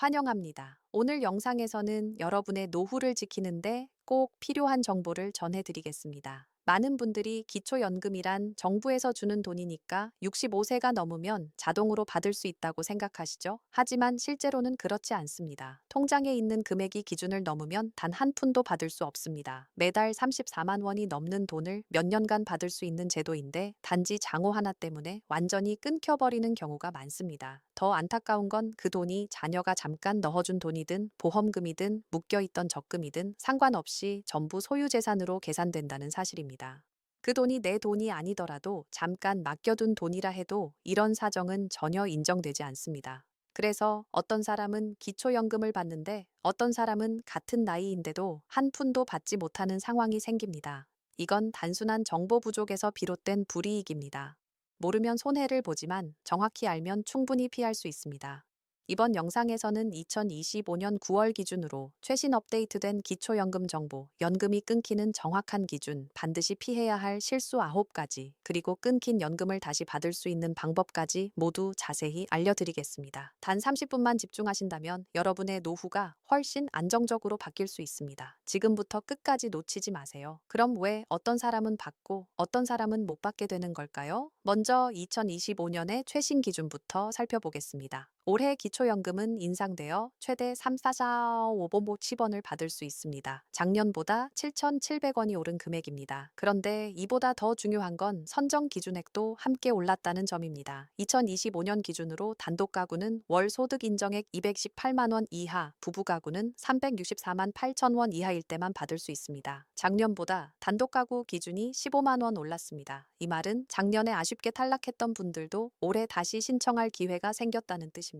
환영합니다. 오늘 영상에서는 여러분의 노후를 지키는데 꼭 필요한 정보를 전해드리겠습니다. 많은 분들이 기초연금이란 정부에서 주는 돈이니까 65세가 넘으면 자동으로 받을 수 있다고 생각하시죠? 하지만 실제로는 그렇지 않습니다. 통장에 있는 금액이 기준을 넘으면 단 한 푼도 받을 수 없습니다. 매달 34만 원이 넘는 돈을 몇 년간 받을 수 있는 제도인데 단지 장호 하나 때문에 완전히 끊겨버리는 경우가 많습니다. 더 안타까운 건 그 돈이 자녀가 잠깐 넣어준 돈이든 보험금이든 묶여있던 적금이든 상관없이 전부 소유재산으로 계산된다는 사실입니다. 그 돈이 내 돈이 아니더라도 잠깐 맡겨둔 돈이라 해도 이런 사정은 전혀 인정되지 않습니다. 그래서 어떤 사람은 기초연금을 받는데 어떤 사람은 같은 나이인데도 한 푼도 받지 못하는 상황이 생깁니다. 이건 단순한 정보 부족에서 비롯된 불이익입니다. 모르면 손해를 보지만 정확히 알면 충분히 피할 수 있습니다. 이번 영상에서는 2025년 9월 기준으로 최신 업데이트된 기초연금 정보, 연금이 끊기는 정확한 기준, 반드시 피해야 할 실수 9가지, 그리고 끊긴 연금을 다시 받을 수 있는 방법까지 모두 자세히 알려드리겠습니다. 단 30분만 집중하신다면 여러분의 노후가 훨씬 안정적으로 바뀔 수 있습니다. 지금부터 끝까지 놓치지 마세요. 그럼 왜 어떤 사람은 받고 어떤 사람은 못 받게 되는 걸까요? 먼저 2025년의 최신 기준부터 살펴보겠습니다. 올해 기초연금은 인상되어 최대 3, 4, 4, 5보 10원을 받을 수 있습니다. 작년보다 7,700원이 오른 금액입니다. 그런데 이보다 더 중요한 건 선정 기준액도 함께 올랐다는 점입니다. 2025년 기준으로 단독 가구는 월 소득 인정액 218만 원 이하, 부부 가구는 364만 8천 원 이하일 때만 받을 수 있습니다. 작년보다 단독 가구 기준이 15만 원 올랐습니다. 이 말은 작년에 아쉽게 탈락했던 분들도 올해 다시 신청할 기회가 생겼다는 뜻입니다.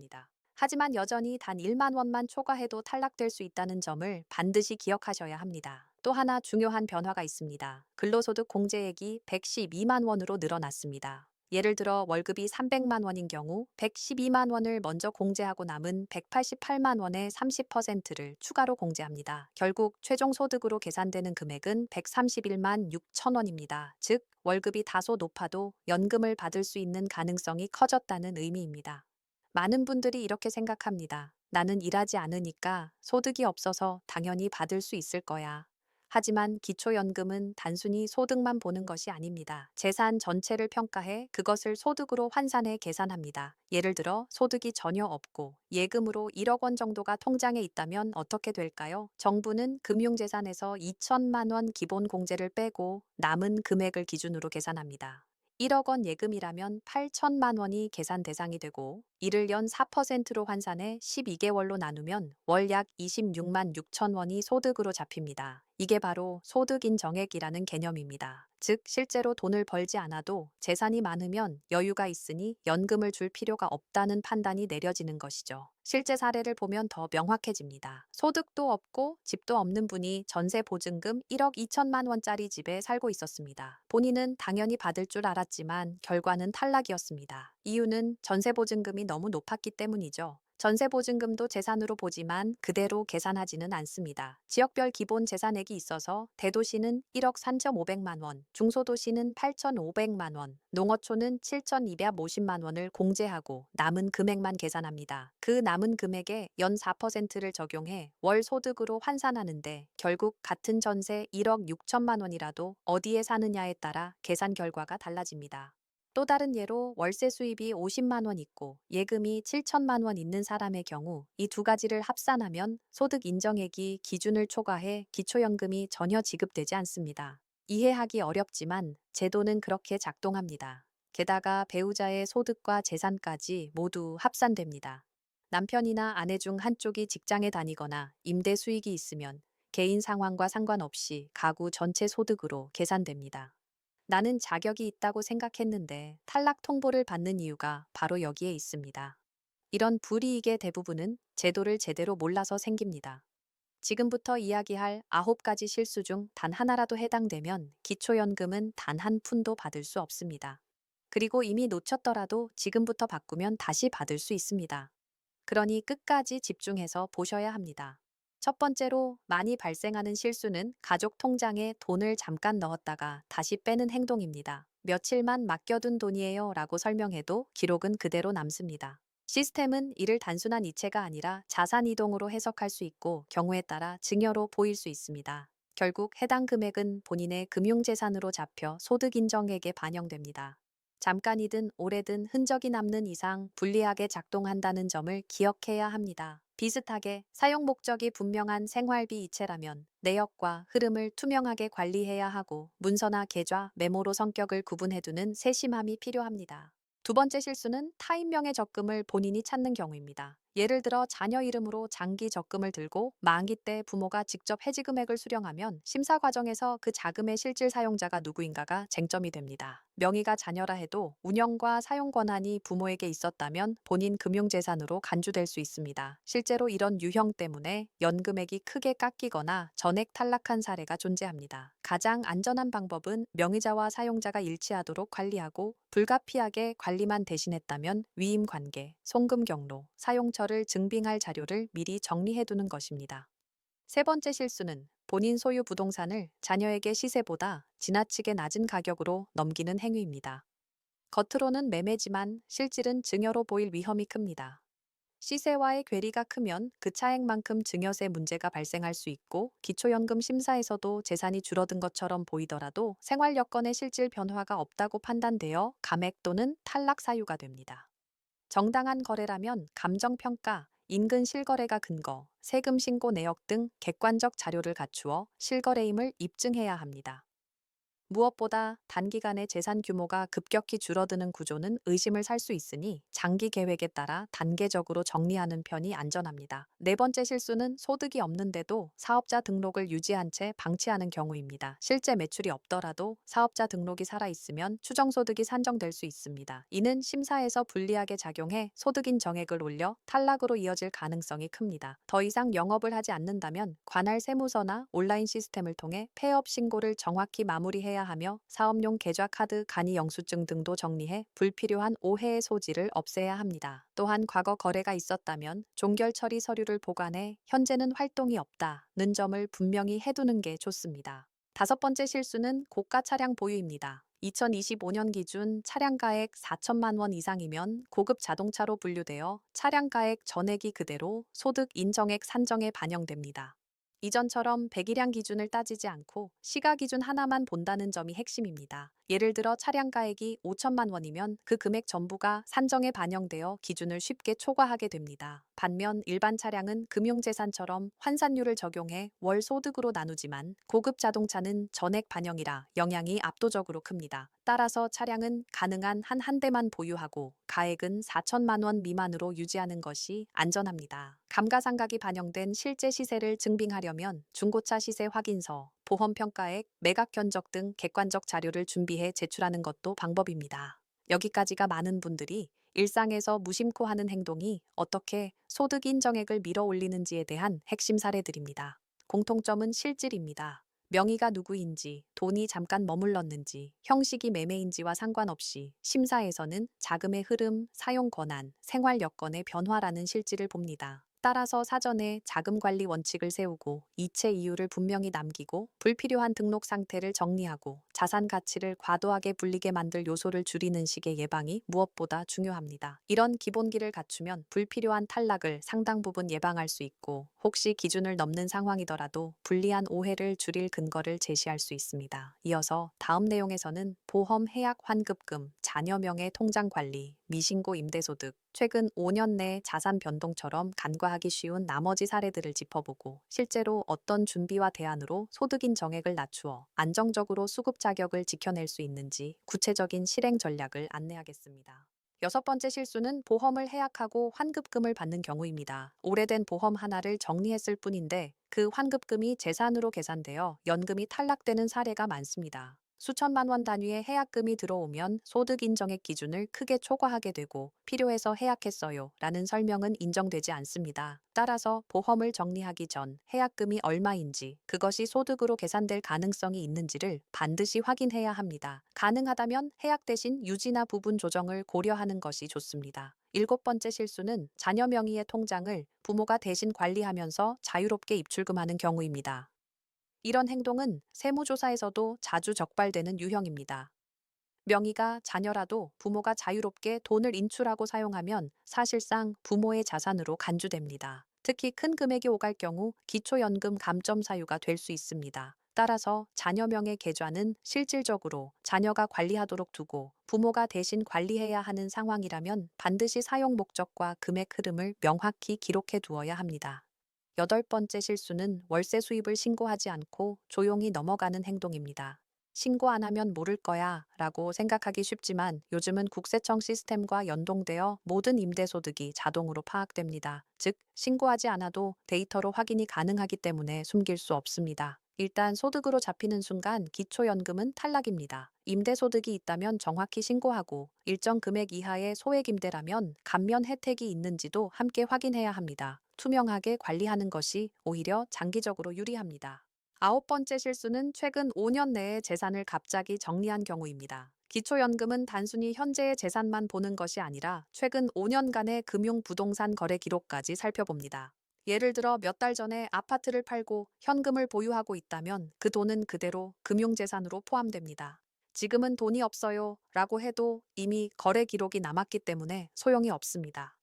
하지만 여전히 단 1만 원만 초과해도 탈락될 수 있다는 점을 반드시 기억하셔야 합니다. 또 하나 중요한 변화가 있습니다. 근로소득 공제액이 112만 원으로 늘어났습니다. 예를 들어 월급이 300만 원인 경우 112만 원을 먼저 공제하고 남은 188만 원의 30%를 추가로 공제합니다. 결국 최종 소득으로 계산되는 금액은 131만 6천 원입니다. 즉 월급이 다소 높아도 연금을 받을 수 있는 가능성이 커졌다는 의미입니다. 많은 분들이 이렇게 생각합니다. 나는 일하지 않으니까 소득이 없어서 당연히 받을 수 있을 거야. 하지만 기초연금은 단순히 소득만 보는 것이 아닙니다. 재산 전체를 평가해 그것을 소득으로 환산해 계산합니다. 예를 들어 소득이 전혀 없고 예금으로 1억 원 정도가 통장에 있다면 어떻게 될까요? 정부는 금융재산에서 2천만 원 기본 공제를 빼고 남은 금액을 기준으로 계산합니다. 1억 원 예금이라면 8천만 원이 계산 대상이 되고 이를 연 4%로 환산해 12개월로 나누면 월 약 26만 6천 원이 소득으로 잡힙니다. 이게 바로 소득인 정액이라는 개념입니다. 즉 실제로 돈을 벌지 않아도 재산이 많으면 여유가 있으니 연금을 줄 필요가 없다는 판단이 내려지는 것이죠. 실제 사례를 보면 더 명확해집니다. 소득도 없고 집도 없는 분이 전세 보증금 1억 2천만 원짜리 집에 살고 있었습니다. 본인은 당연히 받을 줄 알았지만 결과는 탈락이었습니다. 이유는 전세 보증금이 너무 높았기 때문이죠. 전세보증금도 재산으로 보지만 그대로 계산하지는 않습니다. 지역별 기본 재산액이 있어서 대도시는 1억 3,500만 원, 중소도시는 8,500만 원, 농어촌은 7,250만 원을 공제하고 남은 금액만 계산합니다. 그 남은 금액에 연 4%를 적용해 월 소득으로 환산하는데 결국 같은 전세 1억 6천만 원이라도 어디에 사느냐에 따라 계산 결과가 달라집니다. 또 다른 예로 월세 수입이 50만 원 있고 예금이 7천만 원 있는 사람의 경우 이 두 가지를 합산하면 소득 인정액이 기준을 초과해 기초연금이 전혀 지급되지 않습니다. 이해하기 어렵지만 제도는 그렇게 작동합니다. 게다가 배우자의 소득과 재산까지 모두 합산됩니다. 남편이나 아내 중 한쪽이 직장에 다니거나 임대 수익이 있으면 개인 상황과 상관없이 가구 전체 소득으로 계산됩니다. 나는 자격이 있다고 생각했는데 탈락 통보를 받는 이유가 바로 여기에 있습니다. 이런 불이익의 대부분은 제도를 제대로 몰라서 생깁니다. 지금부터 이야기할 아홉 가지 실수 중 단 하나라도 해당되면 기초연금은 단 한 푼도 받을 수 없습니다. 그리고 이미 놓쳤더라도 지금부터 바꾸면 다시 받을 수 있습니다. 그러니 끝까지 집중해서 보셔야 합니다. 첫 번째로 많이 발생하는 실수는 가족 통장에 돈을 잠깐 넣었다가 다시 빼는 행동입니다. 며칠만 맡겨둔 돈이에요 라고 설명해도 기록은 그대로 남습니다. 시스템은 이를 단순한 이체가 아니라 자산 이동으로 해석할 수 있고 경우에 따라 증여로 보일 수 있습니다. 결국 해당 금액은 본인의 금융재산으로 잡혀 소득 인정액에 반영됩니다. 잠깐이든 오래든 흔적이 남는 이상 불리하게 작동한다는 점을 기억해야 합니다. 비슷하게 사용 목적이 분명한 생활비 이체라면 내역과 흐름을 투명하게 관리해야 하고 문서나 계좌, 메모로 성격을 구분해두는 세심함이 필요합니다. 두 번째 실수는 타인명의 적금을 본인이 찾는 경우입니다. 예를 들어 자녀 이름으로 장기 적금을 들고 만기 때 부모가 직접 해지 금액을 수령하면 심사 과정에서 그 자금의 실질 사용자가 누구인가가 쟁점이 됩니다. 명의가 자녀라 해도 운영과 사용 권한이 부모에게 있었다면 본인 금융재산으로 간주될 수 있습니다. 실제로 이런 유형 때문에 연금액이 크게 깎이거나 전액 탈락한 사례가 존재합니다. 가장 안전한 방법은 명의자와 사용자가 일치하도록 관리하고 불가피하게 관리만 대신했다면 위임 관계, 송금 경로, 사용 처를 증빙할 자료를 미리 정리해 두는 것입니다. 세 번째 실수는 본인 소유 부동산을 자녀에게 시세보다 지나치게 낮은 가격으로 넘기는 행위입니다. 겉으로는 매매지만 실질은 증여로 보일 위험이 큽니다. 시세와의 괴리가 크면 그 차액만큼 증여세 문제가 발생할 수 있고 기초연금 심사에서도 재산이 줄어든 것처럼 보이더라도 생활 여건의 실질 변화가 없다고 판단되어 감액 또는 탈락 사유가 됩니다. 정당한 거래라면 감정평가, 인근 실거래가 근거, 세금 신고 내역 등 객관적 자료를 갖추어 실거래임을 입증해야 합니다. 무엇보다 단기간에 재산 규모가 급격히 줄어드는 구조는 의심을 살 수 있으니 장기 계획에 따라 단계적으로 정리하는 편이 안전합니다. 네 번째 실수는 소득이 없는데도 사업자 등록을 유지한 채 방치하는 경우입니다. 실제 매출이 없더라도 사업자 등록이 살아있으면 추정소득이 산정될 수 있습니다. 이는 심사에서 불리하게 작용해 소득인 정액을 올려 탈락으로 이어질 가능성이 큽니다. 더 이상 영업을 하지 않는다면 관할 세무서나 온라인 시스템을 통해 폐업 신고를 정확히 마무 리해야 하며 사업용 계좌 카드 간이 영수증 등도 정리해 불필요한 오해의 소지를 없애야 합니다. 또한 과거 거래가 있었다면 종결 처리 서류를 보관해 현재는 활동이 없다는 점을 분명히 해두는 게 좋습니다. 다섯 번째 실수는 고가 차량 보유입니다. 2025년 기준 차량가액 4천만 원 이상이면 고급 자동차로 분류되어 차량가액 전액이 그대로 소득 인정액 산정에 반영됩니다. 이전처럼 배기량 기준을 따지지 않고 시가 기준 하나만 본다는 점이 핵심입니다. 예를 들어 차량 가액이 5천만 원이면 그 금액 전부가 산정에 반영되어 기준을 쉽게 초과하게 됩니다. 반면 일반 차량은 금융재산처럼 환산율을 적용해 월 소득으로 나누지만 고급 자동차는 전액 반영이라 영향이 압도적으로 큽니다. 따라서 차량은 가능한 한 한 대만 보유하고 가액은 4천만 원 미만으로 유지하는 것이 안전합니다. 감가상각이 반영된 실제 시세를 증빙하려면 중고차 시세 확인서, 보험 평가액, 매각 견적 등 객관적 자료를 준비해 제출하는 것도 방법입니다. 여기까지가 많은 분들이 일상에서 무심코 하는 행동이 어떻게 소득 인정액을 밀어 올리는지에 대한 핵심 사례들입니다. 공통점은 실질입니다. 명의가 누구인지, 돈이 잠깐 머물렀는지, 형식이 매매인지와 상관없이 심사에서는 자금의 흐름, 사용 권한, 생활 여건의 변화라는 실질을 봅니다. 따라서 사전에 자금 관리 원칙을 세우고 이체 이유를 분명히 남기고 불필요한 등록 상태를 정리하고 자산 가치를 과도하게 불리게 만들 요소를 줄이는 식의 예방이 무엇보다 중요합니다. 이런 기본기를 갖추면 불필요한 탈락을 상당 부분 예방할 수 있고 혹시 기준을 넘는 상황이더라도 불리한 오해를 줄일 근거를 제시할 수 있습니다. 이어서 다음 내용에서는 보험 해약 환급금, 자녀 명의 통장 관리, 미신고 임대소득, 최근 5년 내 자산 변동처럼 간과하기 쉬운 나머지 사례들을 짚어보고 실제로 어떤 준비와 대안으로 소득인 정액을 낮추어 안정적으로 수급 자격을 지켜낼 수 있는지 구체적인 실행 전략을 안내하겠습니다. 여섯 번째 실수는 보험을 해약하고 환급금을 받는 경우입니다. 오래된 보험 하나를 정리했을 뿐인데 그 환급금이 재산으로 계산되어 연금이 탈락되는 사례가 많습니다. 수천만 원 단위의 해약금이 들어오면 소득 인정액 기준을 크게 초과하게 되고 필요해서 해약했어요 라는 설명은 인정되지 않습니다. 따라서 보험을 정리하기 전 해약금이 얼마인지 그것이 소득으로 계산될 가능성이 있는지를 반드시 확인해야 합니다. 가능하다면 해약 대신 유지나 부분 조정을 고려하는 것이 좋습니다. 일곱 번째 실수는 자녀 명의의 통장을 부모가 대신 관리하면서 자유롭게 입출금하는 경우입니다. 이런 행동은 세무조사에서도 자주 적발되는 유형입니다. 명의가 자녀라도 부모가 자유롭게 돈을 인출하고 사용하면 사실상 부모의 자산으로 간주됩니다. 특히 큰 금액이 오갈 경우 기초연금 감점 사유가 될 수 있습니다. 따라서 자녀명의 계좌는 실질적으로 자녀가 관리하도록 두고 부모가 대신 관리해야 하는 상황이라면 반드시 사용 목적과 금액 흐름을 명확히 기록해 두어야 합니다. 여덟 번째 실수는 월세 수입을 신고하지 않고 조용히 넘어가는 행동입니다. 신고 안 하면 모를 거야 라고 생각하기 쉽지만 요즘은 국세청 시스템과 연동되어 모든 임대소득이 자동으로 파악됩니다. 즉, 신고하지 않아도 데이터로 확인이 가능하기 때문에 숨길 수 없습니다. 일단 소득으로 잡히는 순간 기초연금은 탈락입니다. 임대소득이 있다면 정확히 신고하고 일정 금액 이하의 소액임대라면 감면 혜택이 있는지도 함께 확인해야 합니다. 투명하게 관리하는 것이 오히려 장기적으로 유리합니다. 아홉 번째 실수는 최근 5년 내에 재산을 갑자기 정리한 경우입니다. 기초연금은 단순히 현재의 재산만 보는 것이 아니라 최근 5년간의 금융 부동산 거래 기록까지 살펴봅니다. 예를 들어 몇 달 전에 아파트를 팔고 현금을 보유하고 있다면 그 돈은 그대로 금융재산으로 포함됩니다. 지금은 돈이 없어요 라고 해도 이미 거래 기록이 남았기 때문에 소용이 없습니다.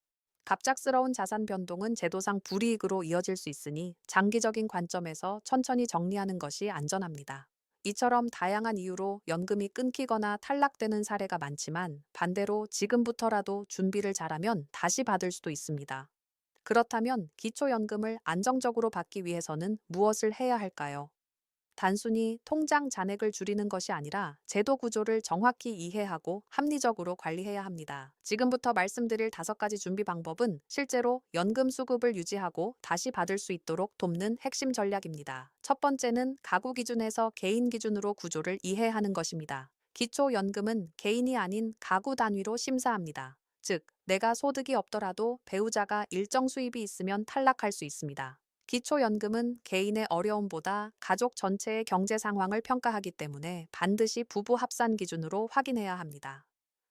갑작스러운 자산 변동은 제도상 불이익으로 이어질 수 있으니 장기적인 관점에서 천천히 정리하는 것이 안전합니다. 이처럼 다양한 이유로 연금이 끊기거나 탈락되는 사례가 많지만 반대로 지금부터라도 준비를 잘하면 다시 받을 수도 있습니다. 그렇다면 기초연금을 안정적으로 받기 위해서는 무엇을 해야 할까요? 단순히 통장 잔액을 줄이는 것이 아니라 제도 구조를 정확히 이해하고 합리적으로 관리해야 합니다. 지금부터 말씀드릴 다섯 가지 준비 방법은 실제로 연금 수급을 유지하고 다시 받을 수 있도록 돕는 핵심 전략입니다. 첫 번째는 가구 기준에서 개인 기준으로 구조를 이해하는 것입니다. 기초연금은 개인이 아닌 가구 단위로 심사합니다. 즉, 내가 소득이 없더라도 배우자가 일정 수입이 있으면 탈락할 수 있습니다. 기초연금은 개인의 어려움보다 가족 전체의 경제 상황을 평가하기 때문에 반드시 부부 합산 기준으로 확인해야 합니다.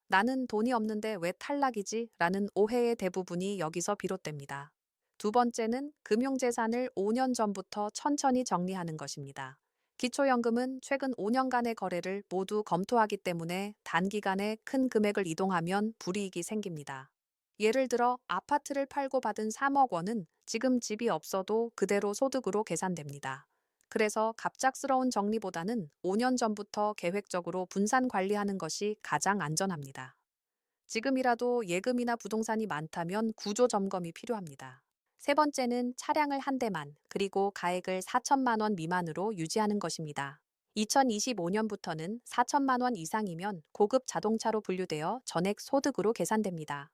나는 돈이 없는데 왜 탈락이지? 라는 오해의 대부분이 여기서 비롯됩니다. 두 번째는 금융재산을 5년 전부터 천천히 정리하는 것입니다. 기초연금은 최근 5년간의 거래를 모두 검토하기 때문에 단기간에 큰 금액을 이동하면 불이익이 생깁니다. 예를 들어 아파트를 팔고 받은 3억 원은 지금 집이 없어도 그대로 소득으로 계산됩니다. 그래서 갑작스러운 정리보다는 5년 전부터 계획적으로 분산 관리하는 것이 가장 안전합니다. 지금이라도 예금이나 부동산이 많다면 구조 점검이 필요합니다. 세 번째는 차량을 한 대만, 그리고 가액을 4천만 원 미만으로 유지하는 것입니다. 2025년부터는 4천만 원 이상이면 고급 자동차로 분류되어 전액 소득으로 계산됩니다.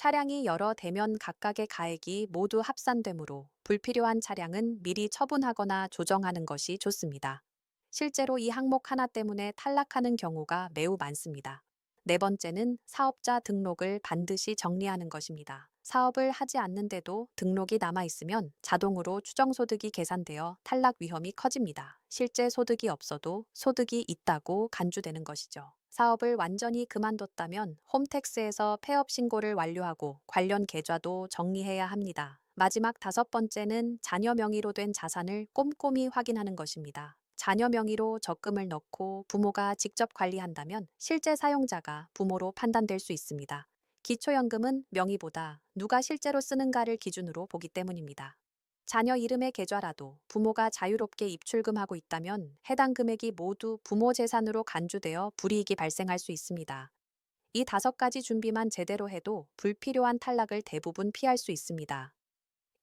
차량이 여러 대면 각각의 가액이 모두 합산되므로 불필요한 차량은 미리 처분하거나 조정하는 것이 좋습니다. 실제로 이 항목 하나 때문에 탈락하는 경우가 매우 많습니다. 네 번째는 사업자 등록을 반드시 정리하는 것입니다. 사업을 하지 않는데도 등록이 남아 있으면 자동으로 추정소득이 계산되어 탈락 위험이 커집니다. 실제 소득이 없어도 소득이 있다고 간주되는 것이죠. 사업을 완전히 그만뒀다면 홈택스에서 폐업 신고를 완료하고 관련 계좌도 정리해야 합니다. 마지막 다섯 번째는 자녀 명의로 된 자산을 꼼꼼히 확인하는 것입니다. 자녀 명의로 적금을 넣고 부모가 직접 관리한다면 실제 사용자가 부모로 판단될 수 있습니다. 기초연금은 명의보다 누가 실제로 쓰는가를 기준으로 보기 때문입니다. 자녀 이름의 계좌라도 부모가 자유롭게 입출금하고 있다면 해당 금액이 모두 부모 재산으로 간주되어 불이익이 발생할 수 있습니다. 이 다섯 가지 준비만 제대로 해도 불필요한 탈락을 대부분 피할 수 있습니다.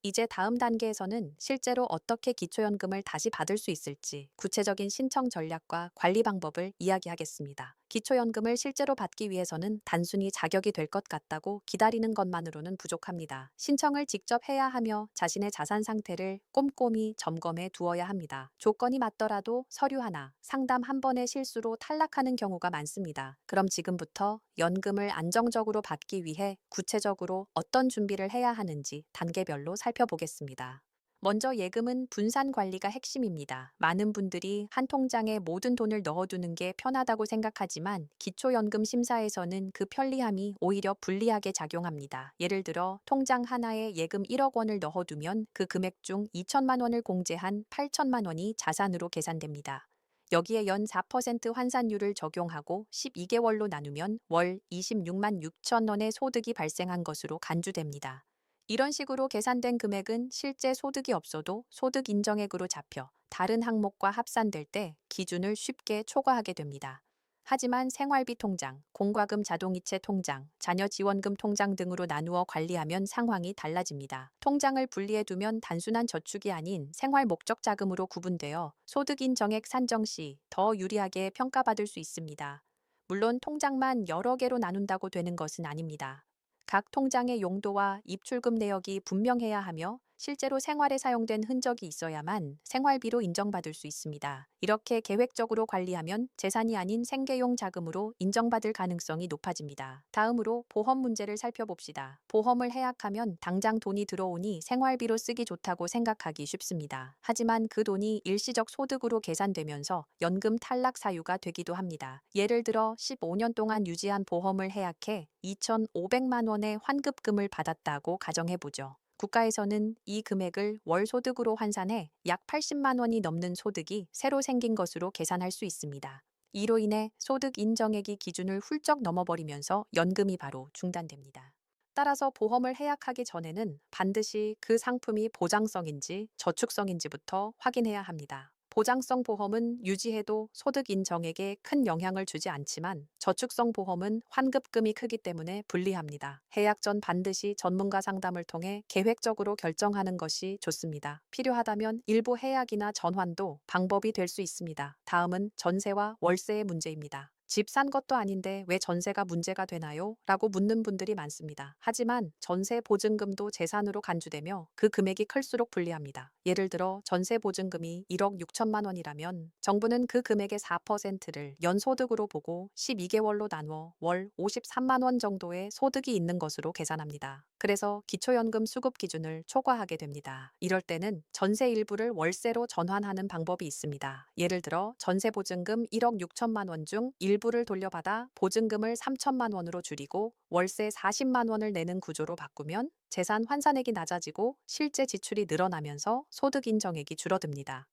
이제 다음 단계에서는 실제로 어떻게 기초연금을 다시 받을 수 있을지 구체적인 신청 전략과 관리 방법을 이야기하겠습니다. 기초연금을 실제로 받기 위해서는 단순히 자격이 될 것 같다고 기다리는 것만으로는 부족합니다. 신청을 직접 해야 하며 자신의 자산 상태를 꼼꼼히 점검해 두어야 합니다. 조건이 맞더라도 서류 하나, 상담 한 번의 실수로 탈락하는 경우가 많습니다. 그럼 지금부터 연금을 안정적으로 받기 위해 구체적으로 어떤 준비를 해야 하는지 단계별로 살펴보겠습니다. 먼저 예금은 분산 관리가 핵심입니다. 많은 분들이 한 통장에 모든 돈을 넣어두는 게 편하다고 생각하지만 기초연금 심사에서는 그 편리함이 오히려 불리하게 작용합니다. 예를 들어 통장 하나에 예금 1억 원을 넣어두면 그 금액 중 2천만 원을 공제한 8천만 원이 자산으로 계산됩니다. 여기에 연 4% 환산율을 적용하고 12개월로 나누면 월 26만 6천 원의 소득이 발생한 것으로 간주됩니다. 이런 식으로 계산된 금액은 실제 소득이 없어도 소득 인정액으로 잡혀 다른 항목과 합산될 때 기준을 쉽게 초과하게 됩니다. 하지만 생활비 통장, 공과금 자동이체 통장, 자녀 지원금 통장 등으로 나누어 관리하면 상황이 달라집니다. 통장을 분리해 두면 단순한 저축이 아닌 생활 목적 자금으로 구분되어 소득 인 정액 산정 시 더 유리하게 평가받을 수 있습니다. 물론 통장만 여러 개로 나눈다고 되는 것은 아닙니다. 각 통장의 용도와 입출금 내역이 분명해야 하며 실제로 생활에 사용된 흔적이 있어야만 생활비로 인정받을 수 있습니다. 이렇게 계획적으로 관리하면 재산이 아닌 생계용 자금으로 인정받을 가능성이 높아집니다. 다음으로 보험 문제를 살펴봅시다. 보험을 해약하면 당장 돈이 들어오니 생활비로 쓰기 좋다고 생각하기 쉽습니다. 하지만 그 돈이 일시적 소득으로 계산되면서 연금 탈락 사유가 되기도 합니다. 예를 들어 15년 동안 유지한 보험을 해약해 2,500만 원의 환급금을 받았다고 가정해보죠. 국가에서는 이 금액을 월 소득으로 환산해 약 80만 원이 넘는 소득이 새로 생긴 것으로 계산할 수 있습니다. 이로 인해 소득 인정액이 기준을 훌쩍 넘어버리면서 연금이 바로 중단됩니다. 따라서 보험을 해약하기 전에는 반드시 그 상품이 보장성인지 저축성인지부터 확인해야 합니다. 보장성 보험은 유지해도 소득 인정액에 큰 영향을 주지 않지만 저축성 보험은 환급금이 크기 때문에 불리합니다. 해약 전 반드시 전문가 상담을 통해 계획적으로 결정하는 것이 좋습니다. 필요하다면 일부 해약이나 전환도 방법이 될 수 있습니다. 다음은 전세와 월세의 문제입니다. 집 산 것도 아닌데 왜 전세가 문제가 되나요? 라고 묻는 분들이 많습니다. 하지만 전세 보증금도 재산으로 간주되며 그 금액이 클수록 불리합니다. 예를 들어 전세 보증금이 1억 6천만 원이라면 정부는 그 금액의 4%를 연소득으로 보고 12개월로 나누어 월 53만 원 정도의 소득이 있는 것으로 계산합니다. 그래서 기초연금 수급 기준을 초과하게 됩니다. 이럴 때는 전세 일부를 월세로 전환하는 방법이 있습니다. 예를 들어 전세 보증금 1억 6천만 원 중 일부를 돌려받아 보증금을 3천만 원으로 줄이고 월세 40만 원을 내는 구조로 바꾸면 재산 환산액이 낮아지고 실제 지출이 늘어나면서 소득 인정액이 줄어듭니다.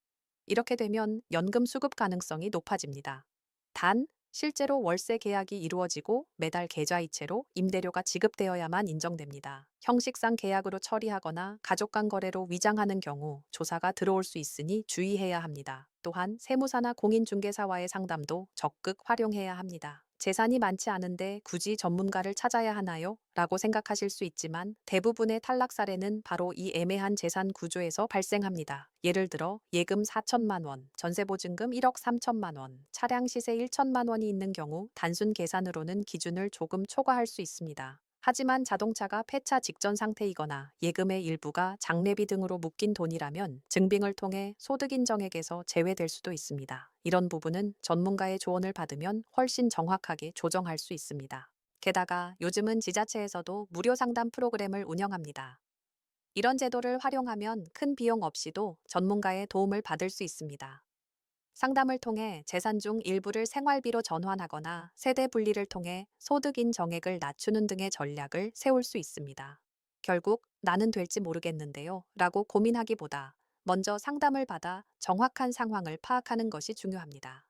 이렇게 되면 연금 수급 가능성이 높아집니다. 단, 실제로 월세 계약이 이루어지고 매달 계좌이체로 임대료가 지급되어야만 인정됩니다. 형식상 계약으로 처리하거나 가족 간 거래로 위장하는 경우 조사가 들어올 수 있으니 주의해야 합니다. 또한 세무사나 공인중개사와의 상담도 적극 활용해야 합니다. 재산이 많지 않은데 굳이 전문가를 찾아야 하나요? 라고 생각하실 수 있지만 대부분의 탈락 사례는 바로 이 애매한 재산 구조에서 발생합니다. 예를 들어 예금 4천만 원, 전세보증금 1억 3천만 원, 차량 시세 1천만 원이 있는 경우 단순 계산으로는 기준을 조금 초과할 수 있습니다. 하지만 자동차가 폐차 직전 상태이거나 예금의 일부가 장례비 등으로 묶인 돈이라면 증빙을 통해 소득 인정액에서 제외될 수도 있습니다. 이런 부분은 전문가의 조언을 받으면 훨씬 정확하게 조정할 수 있습니다. 게다가 요즘은 지자체에서도 무료 상담 프로그램을 운영합니다. 이런 제도를 활용하면 큰 비용 없이도 전문가의 도움을 받을 수 있습니다. 상담을 통해 재산 중 일부를 생활비로 전환하거나 세대 분리를 통해 소득인 정액을 낮추는 등의 전략을 세울 수 있습니다. 결국 나는 될지 모르겠는데요. 라고 고민하기보다 먼저 상담을 받아 정확한 상황을 파악하는 것이 중요합니다.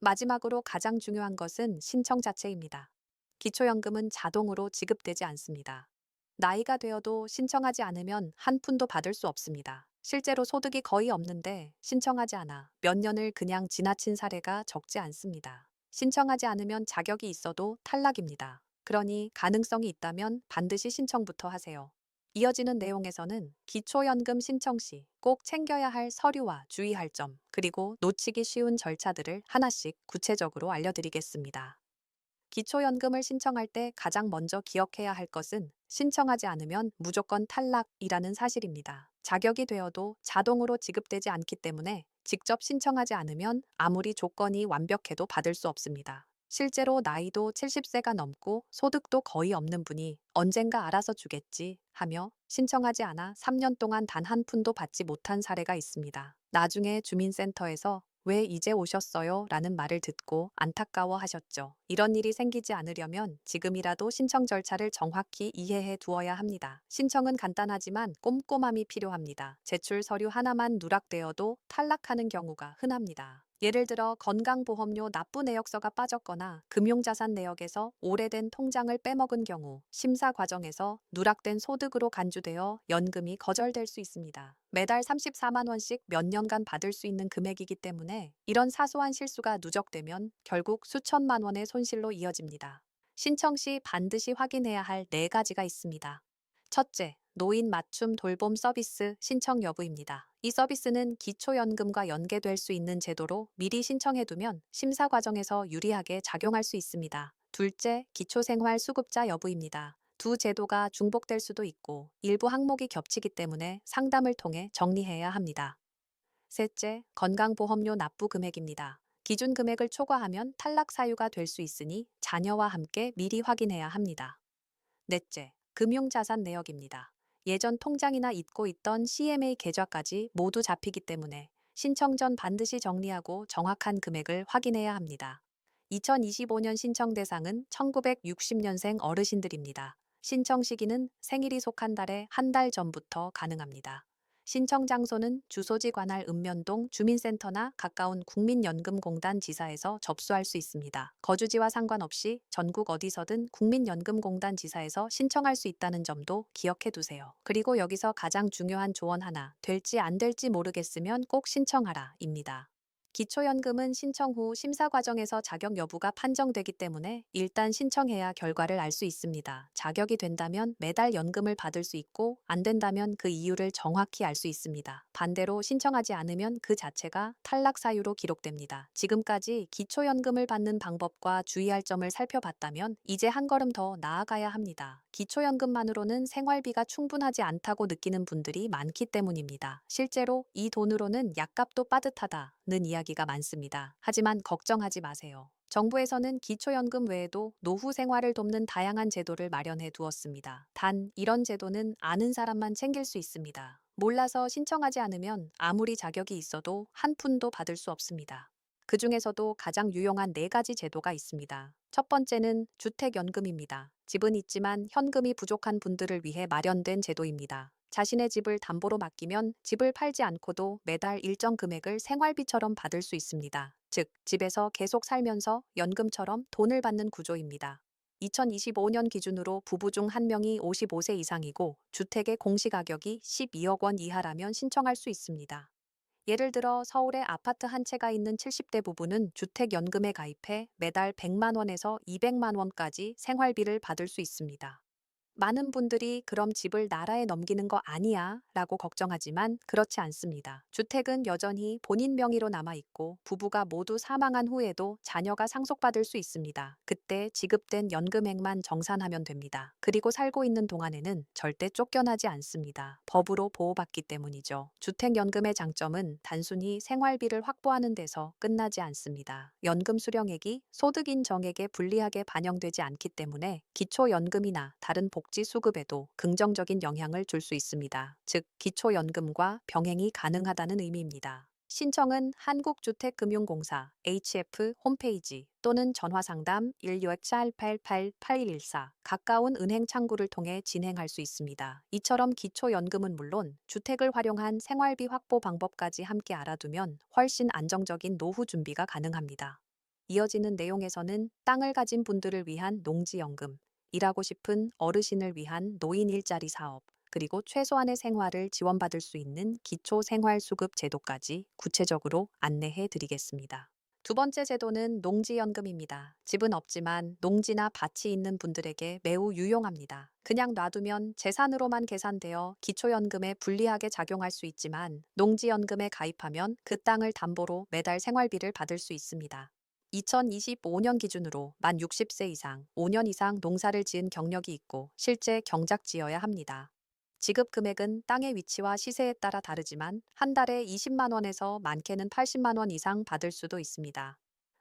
마지막으로 가장 중요한 것은 신청 자체입니다. 기초연금은 자동으로 지급되지 않습니다. 나이가 되어도 신청하지 않으면 한 푼도 받을 수 없습니다. 실제로 소득이 거의 없는데 신청하지 않아 몇 년을 그냥 지나친 사례가 적지 않습니다. 신청하지 않으면 자격이 있어도 탈락입니다. 그러니 가능성이 있다면 반드시 신청부터 하세요. 이어지는 내용에서는 기초연금 신청 시 꼭 챙겨야 할 서류와 주의할 점, 그리고 놓치기 쉬운 절차들을 하나씩 구체적으로 알려드리겠습니다. 기초연금을 신청할 때 가장 먼저 기억해야 할 것은 신청하지 않으면 무조건 탈락이라는 사실입니다. 자격이 되어도 자동으로 지급되지 않기 때문에 직접 신청하지 않으면 아무리 조건이 완벽해도 받을 수 없습니다. 실제로 나이도 70세가 넘고 소득도 거의 없는 분이 언젠가 알아서 주겠지 하며 신청하지 않아 3년 동안 단 한 푼도 받지 못한 사례가 있습니다. 나중에 주민센터에서 왜 이제 오셨어요? 라는 말을 듣고 안타까워 하셨죠. 이런 일이 생기지 않으려면 지금이라도 신청 절차를 정확히 이해해 두어야 합니다. 신청은 간단하지만 꼼꼼함이 필요합니다. 제출 서류 하나만 누락되어도 탈락하는 경우가 흔합니다. 예를 들어 건강보험료 납부 내역서가 빠졌거나 금융자산 내역에서 오래된 통장을 빼먹은 경우 심사 과정에서 누락된 소득으로 간주되어 연금이 거절될 수 있습니다. 매달 34만 원씩 몇 년간 받을 수 있는 금액이기 때문에 이런 사소한 실수가 누적되면 결국 수천만 원의 손실로 이어집니다. 신청 시 반드시 확인해야 할 네 가지가 있습니다. 첫째, 노인 맞춤 돌봄 서비스 신청 여부입니다. 이 서비스는 기초연금과 연계될 수 있는 제도로 미리 신청해두면 심사 과정에서 유리하게 작용할 수 있습니다. 둘째, 기초생활수급자 여부입니다. 두 제도가 중복될 수도 있고 일부 항목이 겹치기 때문에 상담을 통해 정리해야 합니다. 셋째, 건강보험료 납부 금액입니다. 기준 금액을 초과하면 탈락 사유가 될 수 있으니 자녀와 함께 미리 확인해야 합니다. 넷째, 금융자산 내역입니다. 예전 통장이나 잊고 있던 CMA 계좌까지 모두 잡히기 때문에 신청 전 반드시 정리하고 정확한 금액을 확인해야 합니다. 2025년 신청 대상은 1960년생 어르신들입니다. 신청 시기는 생일이 속한 달에 한 달 전부터 가능합니다. 신청 장소는 주소지 관할 읍면동 주민센터나 가까운 국민연금공단 지사에서 접수할 수 있습니다. 거주지와 상관없이 전국 어디서든 국민연금공단 지사에서 신청할 수 있다는 점도 기억해 두세요. 그리고 여기서 가장 중요한 조언 하나, 될지 안 될지 모르겠으면 꼭 신청하라 입니다. 기초연금은 신청 후 심사 과정에서 자격 여부가 판정되기 때문에 일단 신청해야 결과를 알 수 있습니다. 자격이 된다면 매달 연금을 받을 수 있고 안 된다면 그 이유를 정확히 알 수 있습니다. 반대로 신청하지 않으면 그 자체가 탈락 사유로 기록됩니다. 지금까지 기초연금을 받는 방법과 주의할 점을 살펴봤다면 이제 한 걸음 더 나아가야 합니다. 기초연금만으로는 생활비가 충분하지 않다고 느끼는 분들이 많기 때문입니다. 실제로 이 돈으로는 약값도 빠듯하다는 이야기 가 많습니다. 하지만 걱정하지 마세요. 정부에서는 기초연금 외에도 노후 생활을 돕는 다양한 제도를 마련해 두었습니다. 단, 이런 제도는 아는 사람만 챙길 수 있습니다. 몰라서 신청하지 않으면 아무리 자격이 있어도 한 푼도 받을 수 없습니다. 그 중에서도 가장 유용한 네 가지 제도가 있습니다. 첫 번째는 주택연금입니다. 집은 있지만 현금이 부족한 분들을 위해 마련된 제도입니다. 자신의 집을 담보로 맡기면 집을 팔지 않고도 매달 일정 금액을 생활비처럼 받을 수 있습니다. 즉, 집에서 계속 살면서 연금처럼 돈을 받는 구조입니다. 2025년 기준으로 부부 중 한 명이 55세 이상이고 주택의 공시가격이 12억 원 이하라면 신청할 수 있습니다. 예를 들어 서울에 아파트 한 채가 있는 70대 부부는 주택연금에 가입해 매달 100만 원에서 200만 원까지 생활비를 받을 수 있습니다. 많은 분들이 그럼 집을 나라에 넘기는 거 아니야? 라고 걱정하지만 그렇지 않습니다. 주택은 여전히 본인 명의로 남아있고 부부가 모두 사망한 후에도 자녀가 상속받을 수 있습니다. 그때 지급된 연금액만 정산하면 됩니다. 그리고 살고 있는 동안에는 절대 쫓겨나지 않습니다. 법으로 보호받기 때문이죠. 주택연금의 장점은 단순히 생활비를 확보하는 데서 끝나지 않습니다. 연금 수령액이 소득 인 정액에 불리하게 반영되지 않기 때문에 기초연금이나 다른 복지 수급에도 긍정적인 영향을 줄 수 있습니다. 즉, 기초연금과 병행이 가능하다는 의미입니다. 신청은 한국주택금융공사 HF 홈페이지 또는 전화상담 16-888-8114 가까운 은행 창구를 통해 진행할 수 있습니다. 이처럼 기초연금은 물론 주택을 활용한 생활비 확보 방법까지 함께 알아두면 훨씬 안정적인 노후 준비가 가능합니다. 이어지는 내용에서는 땅을 가진 분들을 위한 농지연금, 일하고 싶은 어르신을 위한 노인 일자리 사업, 그리고 최소한의 생활을 지원받을 수 있는 기초 생활 수급 제도까지 구체적으로 안내해 드리겠습니다. 두 번째 제도는 농지연금입니다. 집은 없지만 농지나 밭이 있는 분들에게 매우 유용합니다. 그냥 놔두면 재산으로만 계산되어 기초연금에 불리하게 작용할 수 있지만 농지연금에 가입하면 그 땅을 담보로 매달 생활비를 받을 수 있습니다. 2025년 기준으로 만 60세 이상, 5년 이상 농사를 지은 경력이 있고 실제 경작 지어야 합니다. 지급 금액은 땅의 위치와 시세에 따라 다르지만 한 달에 20만 원에서 많게는 80만 원 이상 받을 수도 있습니다.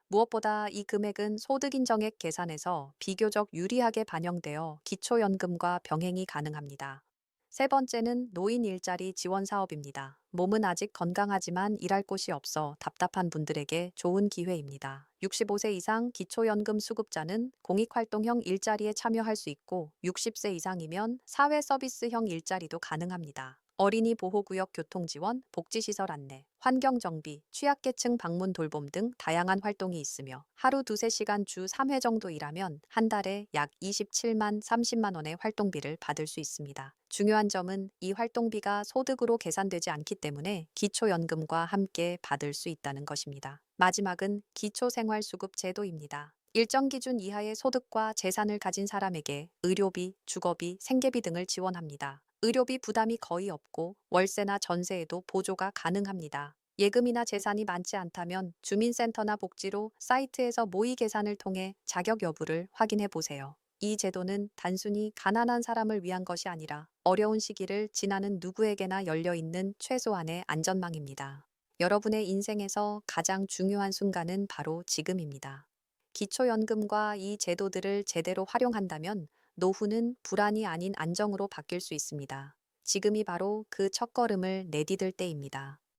무엇보다 이 금액은 소득 인정액 계산에서 비교적 유리하게 반영되어 기초연금과 병행이 가능합니다. 세 번째는 노인 일자리 지원 사업입니다. 몸은 아직 건강하지만 일할 곳이 없어 답답한 분들에게 좋은 기회입니다. 65세 이상 기초연금 수급자는 공익활동형 일자리에 참여할 수 있고 60세 이상이면 사회서비스형 일자리도 가능합니다. 어린이 보호구역 교통지원, 복지시설 안내, 환경정비, 취약계층 방문 돌봄 등 다양한 활동이 있으며 하루 두세 시간 주 3회 정도 일하면 한 달에 약 27만 30만 원의 활동비를 받을 수 있습니다. 중요한 점은 이 활동비가 소득으로 계산되지 않기 때문에 기초연금과 함께 받을 수 있다는 것입니다. 마지막은 기초생활수급 제도입니다. 일정 기준 이하의 소득과 재산을 가진 사람에게 의료비, 주거비, 생계비 등을 지원합니다. 의료비 부담이 거의 없고 월세나 전세에도 보조가 가능합니다. 예금이나 재산이 많지 않다면 주민센터나 복지로 사이트에서 모의 계산을 통해 자격 여부를 확인해 보세요. 이 제도는 단순히 가난한 사람을 위한 것이 아니라 어려운 시기를 지나는 누구에게나 열려 있는 최소한의 안전망입니다. 여러분의 인생에서 가장 중요한 순간은 바로 지금입니다. 기초연금과 이 제도들을 제대로 활용한다면 노후는 불안이 아닌 안정으로 바뀔 수 있습니다. 지금이 바로 그 첫걸음을 내디딜 때입니다.